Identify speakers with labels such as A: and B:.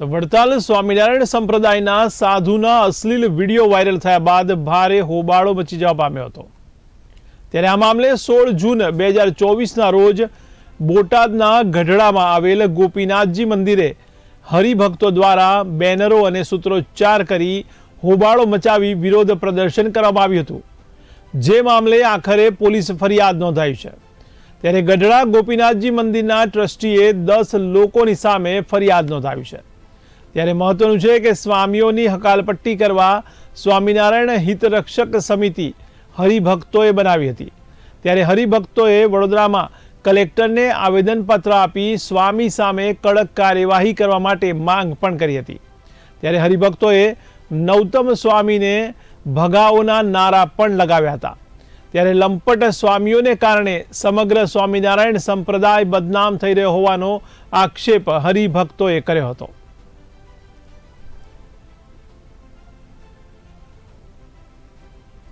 A: તો વડતાલ સ્વામિનારાયણ સંપ્રદાયના સાધુના અશ્લીલ video viral થયા બાદ ભારે હોબાળો મચી જવા પામ્યો હતો. ત્યારે આ મામલે સોળ જૂન બે હજાર ચોવીસના રોજ બોટાદના ગઢડામાં આવેલ ગોપીનાથજી મંદિરે હરિભક્તો દ્વારા બેનરો અને સૂત્રોચ્ચાર કરી હોબાળો મચાવી વિરોધ પ્રદર્શન કરવામાં આવ્યું હતું. જે મામલે આખરે પોલીસ ફરિયાદ નોંધાઈ છે. ત્યારે ગઢડા ગોપીનાથજી મંદિરના ટ્રસ્ટીએ દસ લોકોની સામે ફરિયાદ નોંધાવી છે. ત્યારે મહત્વનું છે કે સ્વામીઓની હકાલપટ્ટી કરવા સ્વામિનારાયણ હિતરક્ષક સમિતિ હરિભક્તોએ બનાવી હતી. ત્યારે હરિભક્તોએ વડોદરામાં કલેક્ટરને આવેદનપત્ર આપી સ્વામી સામે કડક કાર્યવાહી કરવા માટે માંગ પણ કરી હતી. ત્યારે હરિભક્તોએ નૌતમ સ્વામીને ભગાઓના નારા પણ લગાવ્યા હતા. ત્યારે લંપટ સ્વામીઓને કારણે સમગ્ર સ્વામિનારાયણ સંપ્રદાય બદનામ થઈ રહ્યો હોવાનો આક્ષેપ હરિભક્તોએ કર્યો હતો.